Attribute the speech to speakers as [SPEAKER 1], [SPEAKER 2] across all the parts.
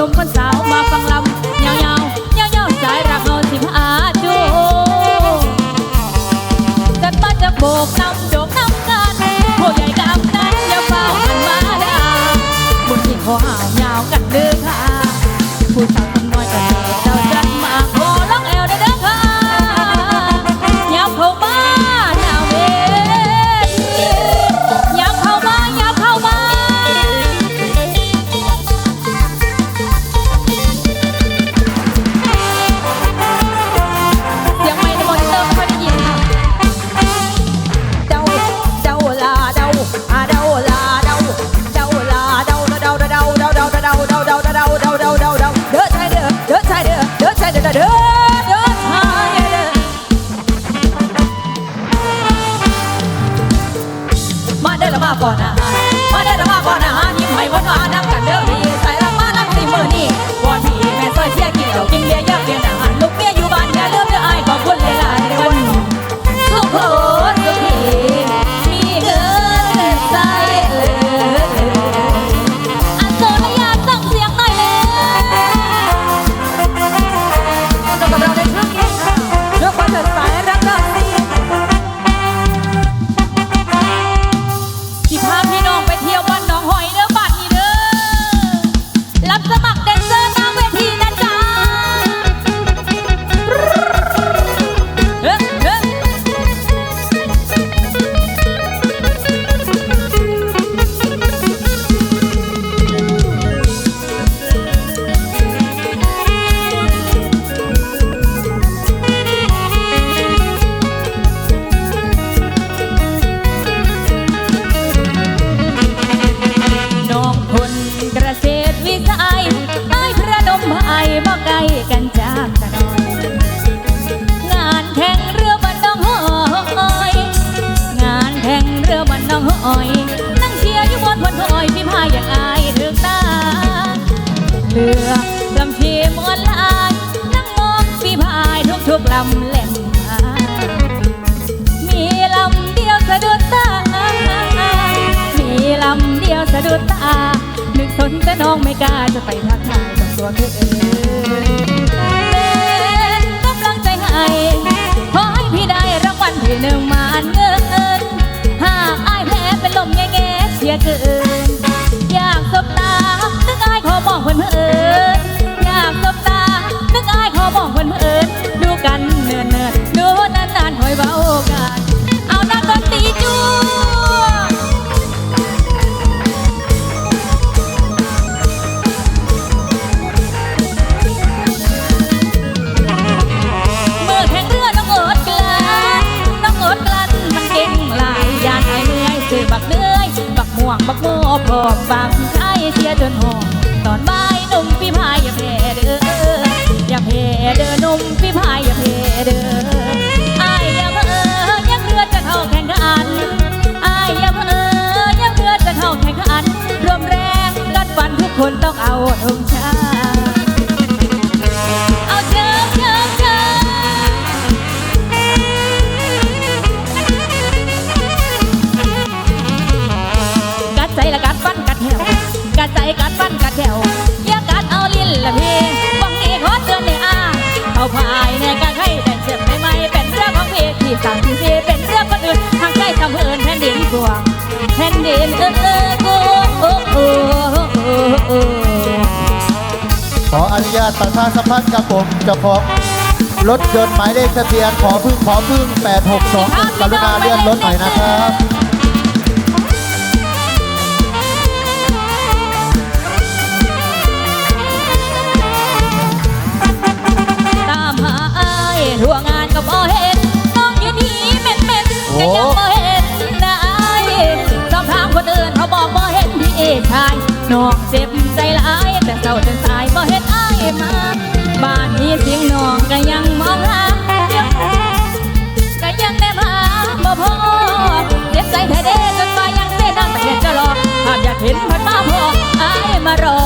[SPEAKER 1] tô cansada. กลำแหลมมามีลำเดียวสะดุดตา มีลำเดียวสะดุดตา นึกสนแต่น้องไม่กล้าจะไปทักทายกับตัวเธอเป็นกำลังใจให้ขอให้พี่ได้รางวัลที่หนึ่งมานเงิน หากอายแพ้เป็นลมแง่แง่เชียเกิน วงบักโม่พอบฟังใช้เสียจนหอมตอนบ่ายหนุ่มพี่พายอย่าแพ้เด้ออย่าแพ้เด้อหนุ่มพี่พายอย่าแพ้เด้ออายอย่าเพ้อยังเรือจะเข้าแข่งขันอายอย่าเพ้อยังเรือจะเข้าแข่งขันรวมแรงกัดฟันทุกคนต้องเอาธงชาติ วอย่ากัดเอาลิ้นละพี่วังนี้ขอเตือนในอาเอาภายในการให้แต่เจ็บไม่ไม่เป็นเรื่องของพี่ที่สั่งที่เเป็นเรื่องคนอื่นทางใจทำเอินแผ่นดินกวงแผ่นดินเออเออกูโอ้โอ้โอ้โอ้
[SPEAKER 2] ขออนุญาตประชาสัมพันธ์กับผมเจ้าของรถยนต์หมายเลขทะเบียนขอพึ่งขอพึ่ง862กรุณาเลื่อนรถหน่อยนะครับ
[SPEAKER 1] ทั่วงานก็บ่เห็นน้องอยู่นี่เม็นเม็นๆก็ยังบ่เห็นนะอายสอบถามคนอื่นเขาบอกบ่เห็นพี่ชายน้องเจ็บใจหลายแต่เศร้าจนสายบ่เห็นอายมาบ้านนี้เสียงน้องก็ยังมองหาก็ยังแนมหาบ่พอเจ็บใจแท้เด้จนมายังเส้นน้ำแต่เห็นจะรอหากอยากเห็นพันมาพออายมารอ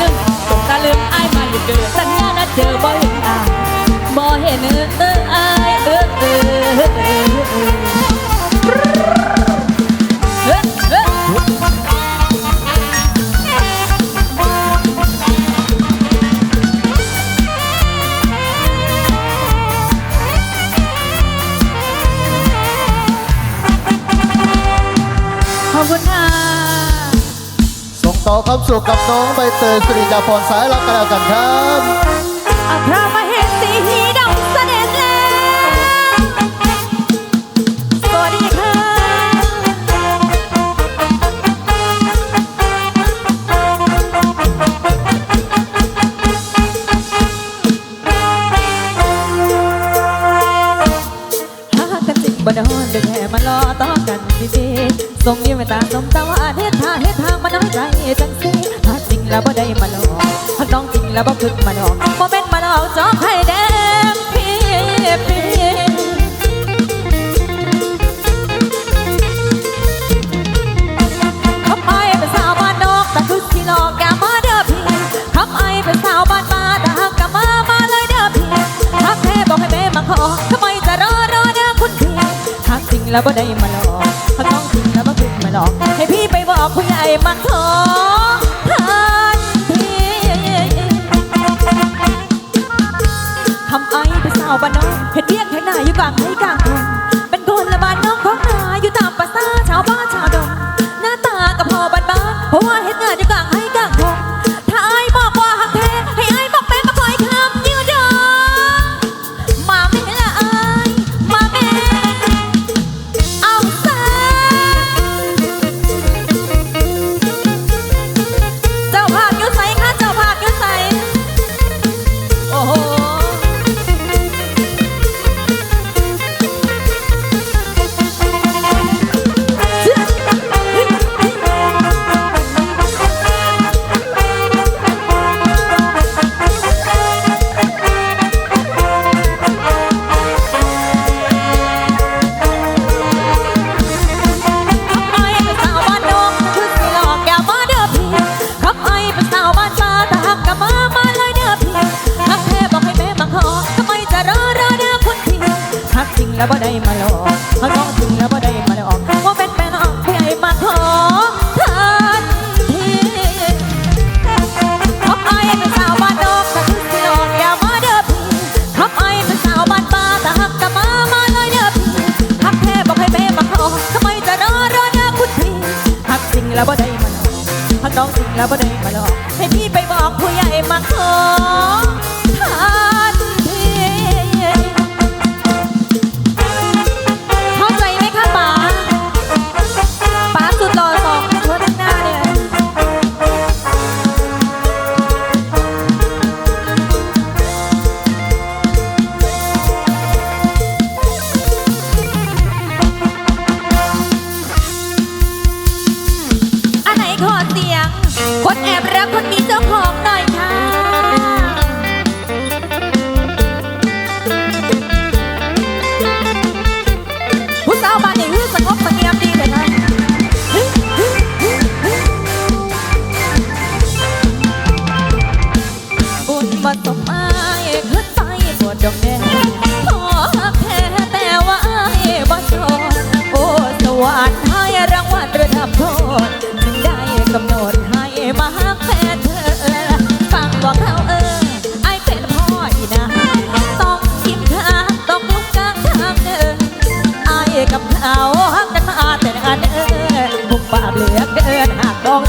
[SPEAKER 1] นึงตาตะลึงไอ้มาอยู่เจอสัญญาณเจอบ่เห็นตาบ่เห็นเออเออเออเออ ค
[SPEAKER 2] วามสุขกับน้องใบเตยสุริยาพรสายรักกันแล้วกันครับ
[SPEAKER 1] อะพร้ แล้วบ่ได้มาหลอกน้องจริงแล้วบ่คึกมาหลองบ่เป็นมาหลองจอกให้เด็กพี่พี่คำไอเป็นสาวบ้านนอกแต่คือที่หลอกแกมาเด้อพี่คำไอเป็นสาวบ้านมาแต่หักแกมามาเลยเด้อพี่ถ้าแค่บอกให้แม่มาขอทำไมจะรอรอเด้อคุณพี่ถ้าจริงแล้วบ่ได้มาหลอกน้องจริงแล้วบ่คึกมาหลองให้พี่ไปบอกคุณใหญ่มันทอ เาบ้นนอกเห็ดเรียกเห็ดหน้าอยู่กลางให้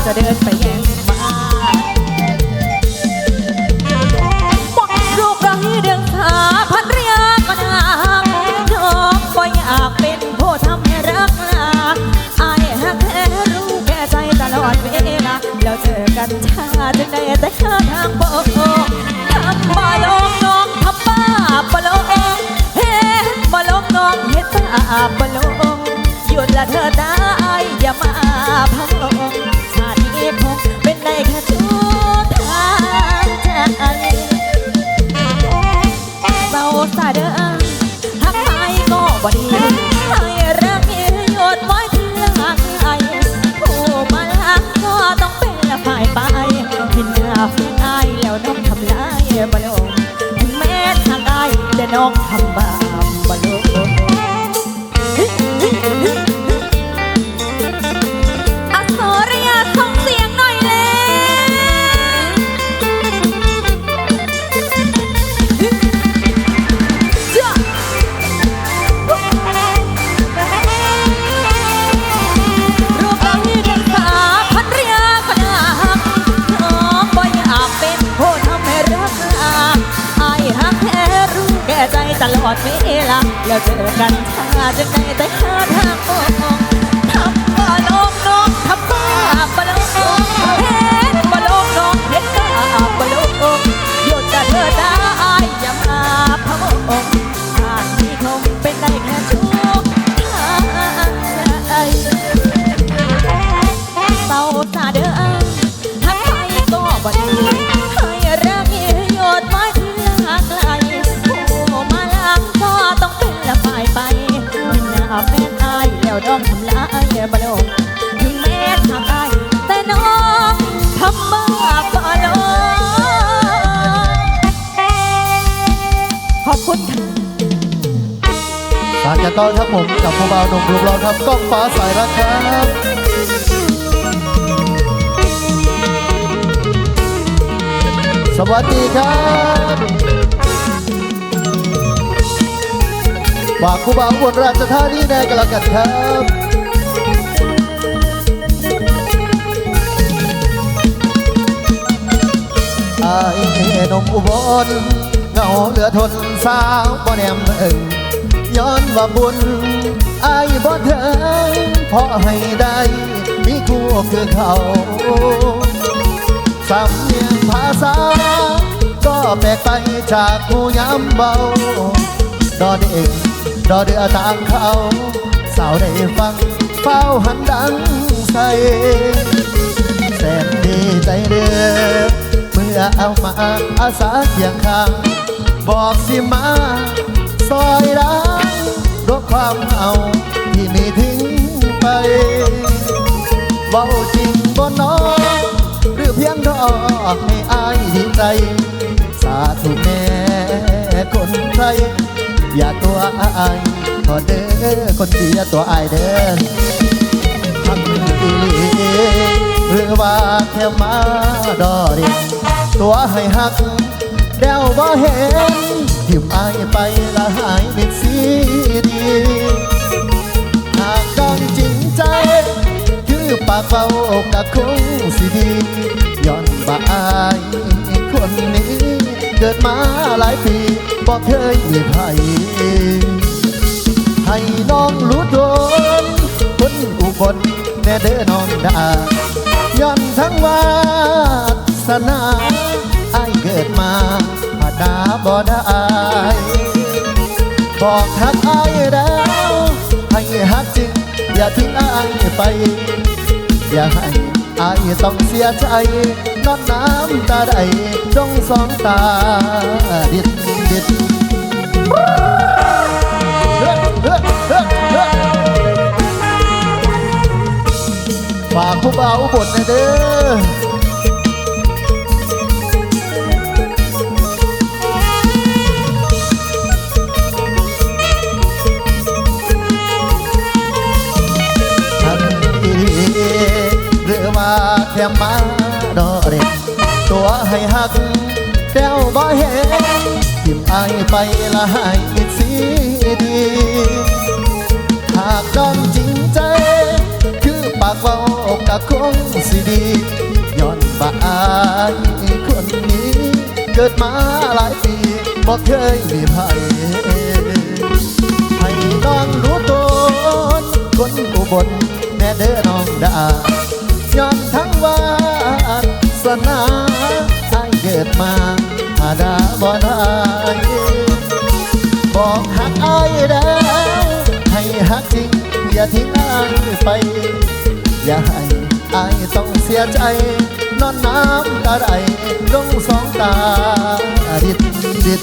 [SPEAKER 1] จะเดินไปแย่งมาบอกลูกเราให้เดืองสาพันเรียกนางน้องก็อยากเป็นผู้ทำให้รักนาไอ้ยหักแค่รู้แค่ใจตลอดเวลาแล้วเจอกันชาจึงได้แต่ข้าทางบอกทำมาลองน้องทำบ้าปลงเฮ้มาลองน้องเฮ็ดตาปลงหยุดละเธอตา แล้วเจอกันชาจะได้แต่หาทางออก ขอบคุณค่ะ
[SPEAKER 2] สารกันต่อครับผมกับผู้บ่าวหนุ่มรูปหล่อครับกล้องฟ้าสายรักครับสวัสดีครับฝากผู้บ่าวอุบนราชธานีในกันละกันครับไอายหนมอุบลเหงาเหลือทน สาวบ่แนมเอิงย้อนว่าบุญอายบ่เถิงเพราะให้ได้มีคู่คือเขาสำเนียงภาษา ก็แปลกไปจากผู้ย้ำเบาดอเด็กดอเดือต่างเขาสาวได้ฟังเฝ้าหันดังใส่แสนดีใจเด้อเมื่อเอามาอาสาเคียงข้าง บอกสิมาซอยรังรบความเอาที่มีทิ้งไปเว้าจริงบ่น้องหรือเพียงรอให้อายดีใจ สาธุแม่คนไทยอย่าตัวอายขอเด้อคนเดียตัวอายเด้อทำอีหลีหรือว่าแค่มาดอเรียตัวให้หัก เดวบ่เห็นทิมอายไปละหายเป็นสีดีหากต้องจริงใจ คือปากเฝ้ากะคงสิดีย้อนบ่าอายคนนี้ เกิดมาหลายปีบ่เคยมีไผให้น้องรู้ตนคนอุบลแน่เด้อน้องดาย้อนทั้งวาสนา อายเกิดมาหาดาบ่ได้บอกทักอายแล้วให้ฮักจริง อย่าทิ้งอายไป อย่าให้อายต้องเสียใจนอนน้ำตาใดจงสองตาดิดดิดฝากผู้บ่าวบลหน่อยเด้อ แค่มาดอเด็กตัวให้หักแก้วบ่เห็นทิมไอไปละหายอีกสีดีหากน้องจริงใจ คือปากเว้ากะคงสิดีย้อนบ่าอายคนนี้ เกิดมาหลายปีบ่เคยมีไผให้น้องรู้ตนคนอุบลแน่เด้อน้องดา ย้อนทั้งวาสนากิดมาหาดาบ่ได้บอกหักอายแล้ว ให้หักจริง อย่าทิ้งอายไป อย่าให้อายต้องเสียใจ นอนน้ำตาไหลลงสองตาดิดดิด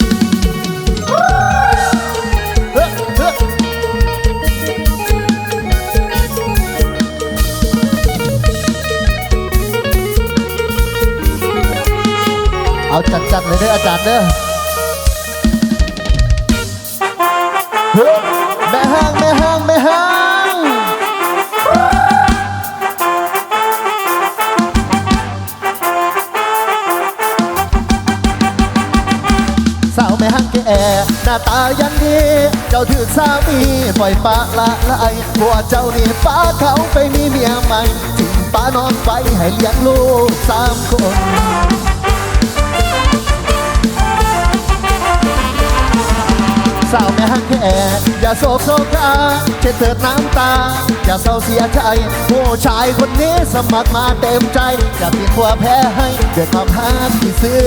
[SPEAKER 2] เอาจัดๆเลยเด้ออาจารย์เด้อเฮ้แม่ห้างแม่ห้างแม่ห้างสาวไม่หันแก่หน้าตายันดีเจ้าถือสามีปล่อยปลาละลายผัวเจ้านี่ป้าเขาไปมีเมียใหม่ทิ้งป้านอนไปให้เลี้ยงลูกสามคน สาวแม่หักแค่อย่าโศกโศกาเช็ดเถิดน้ำตา อย่าเศร้าเสียใจ ผู้ชายคนนี้สมัครมาเต็มใจจะเพียงหัวแพ้ให้เกิดความฮักที่ซื้อ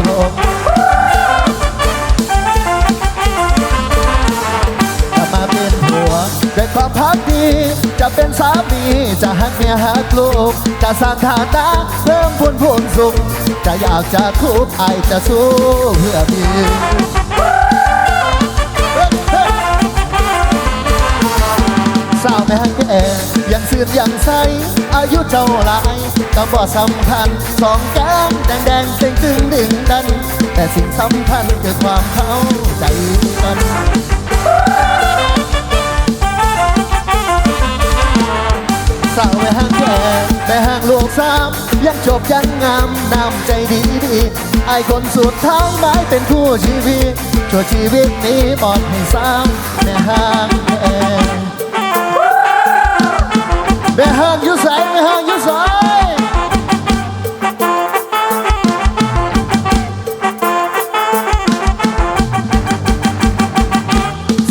[SPEAKER 2] ตรงจะมาเป็นผัวด้วยความพักดีจะเป็นสามีจะหักเมียหักลูก จะสร้างฐานะเพิ่มพูนพูนสุข จะอยากจะทุกข์ไอจะสู้เพื่อพี่ สาวแม่งแก่ยังซื่นยังใสอายุเจ้าหลายก็บ่สำคัญสองแก้มแดงแดงเต่งตึงดึงดัน แต่สิ่งสำคัญคือความเข้าใจกันสาวไปห้างแก่ไปห้างลูกสามยังจบยังงามน้ำใจดีดีไอคนสุดท้ายไม้เป็นคู่ชีวิตชั่วชีวิตนี้บอกให้สาวแม่ห้างแก่ แม่ห้างอยุ่ใสแม่ห้างอยุ่ใส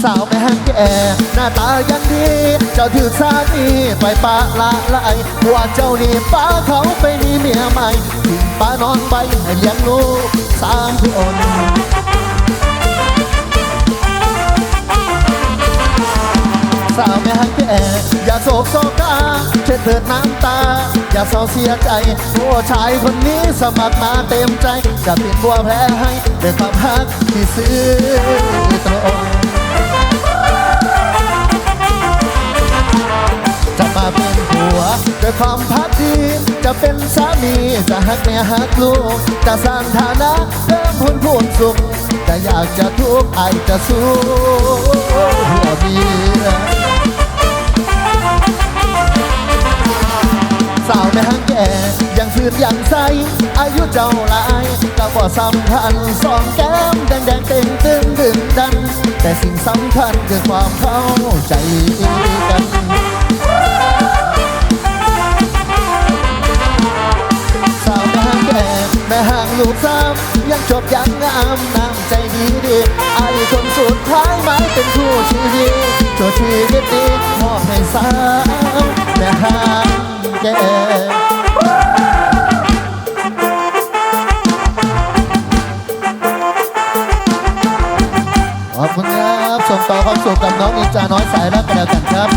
[SPEAKER 2] สาวแม่ห้างแก่หน้าตายังดี เจ้าถือสามีไปปะละลายว่าเจ้านี่ป้าเขาไปมีเมียใหม่ทิ้งป้านอนไปให้เลี้ยงลูกสามคนสาวแม่ฮักแก่อย่าโศกโศก ช็ดเถิดน้ำตา อย่าเศร้าเสียใจผู้ชายคนนี้สมัครมาเต็มใจ จะเป็นบัวแพ้ให้ด้วยความฮักที่ซื้อตรงจะมาเป็นผัวด้วยความพักดี จะเป็นสามีจะหักแม่หักลูก จะสร้างฐานะเพิ่มพูนพูนสุขจะอยากจะทุกข์ไอจะสู้เพื่อเมีย แม่หักแก่ยังซื่นยังใส อายุเจ้าหลายก็บ่สำคัญสองแก้มแดงแดงเต่งตึงดึงดัน แต่สิ่งสำคัญคือความเข้าใจกัน แม่ห้างลูกสามยังจบยังงามน้ำใจดีดีไอ้คนสุดท้ายหมาเป็นคู่ชีวิตชั่วชีวิตนี้มอบให้สาวแม่ห้างแก่ขอบคุณครับส่งต่อความสุขกับน้องนินจาน้อยสายรักกันแล้วกันครับ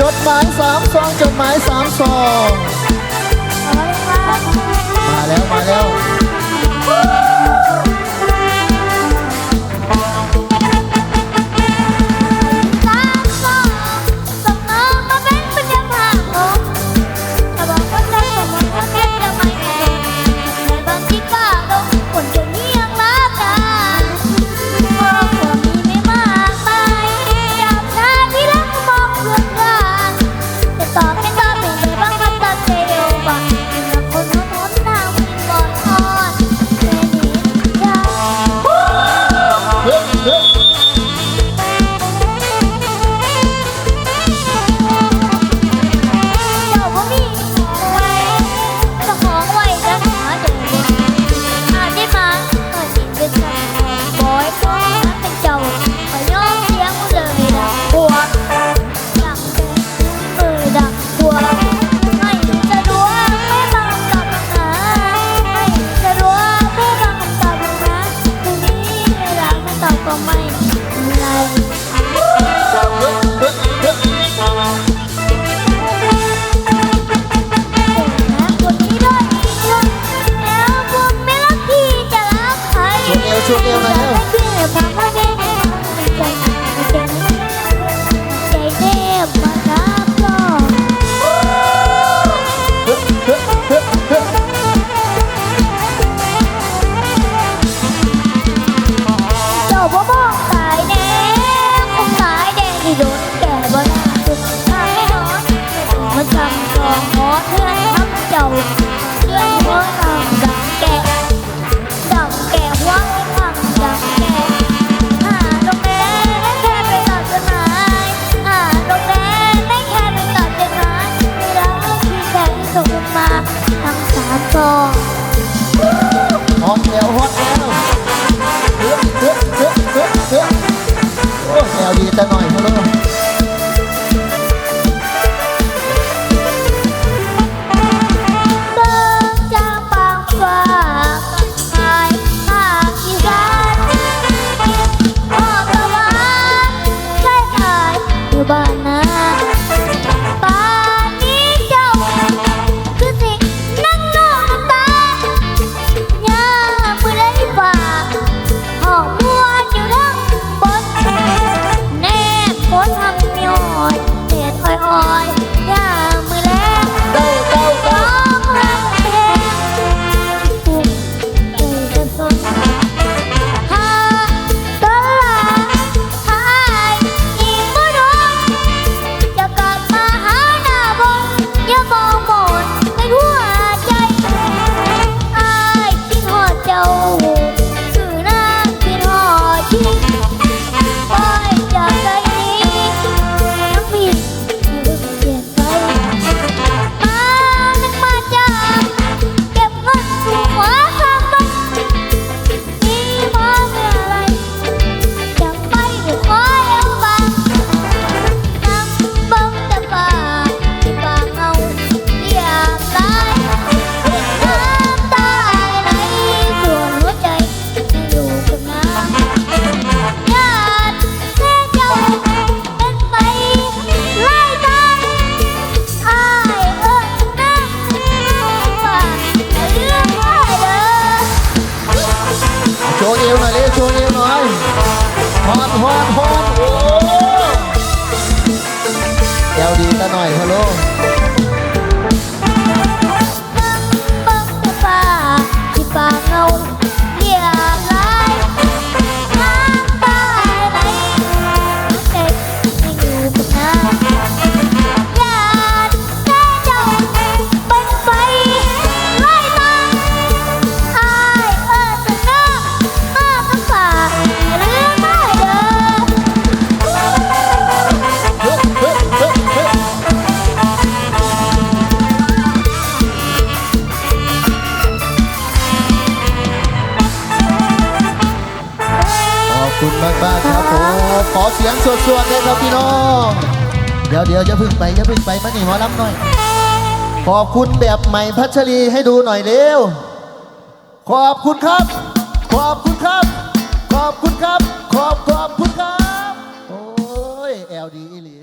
[SPEAKER 2] จดหมายสามซองจดหมายสามซอง ม
[SPEAKER 3] กอหอ
[SPEAKER 2] มแอ
[SPEAKER 3] วหอมแอวเดือด
[SPEAKER 2] เดื
[SPEAKER 3] อดเดือดเดือดโอ้แอวดี
[SPEAKER 2] แต่หน่อย
[SPEAKER 3] เท่านั้น ไป
[SPEAKER 2] มานีหมอลำหน่อย ขอบคุณแบบใหม่พัชรีให้ดูหน่อยเร็ว ขอบคุณครับ ขอบคุณครับ ขอบคุณครับ ขอบขอบคุณครับ โอ้ยเอลดีอีหลี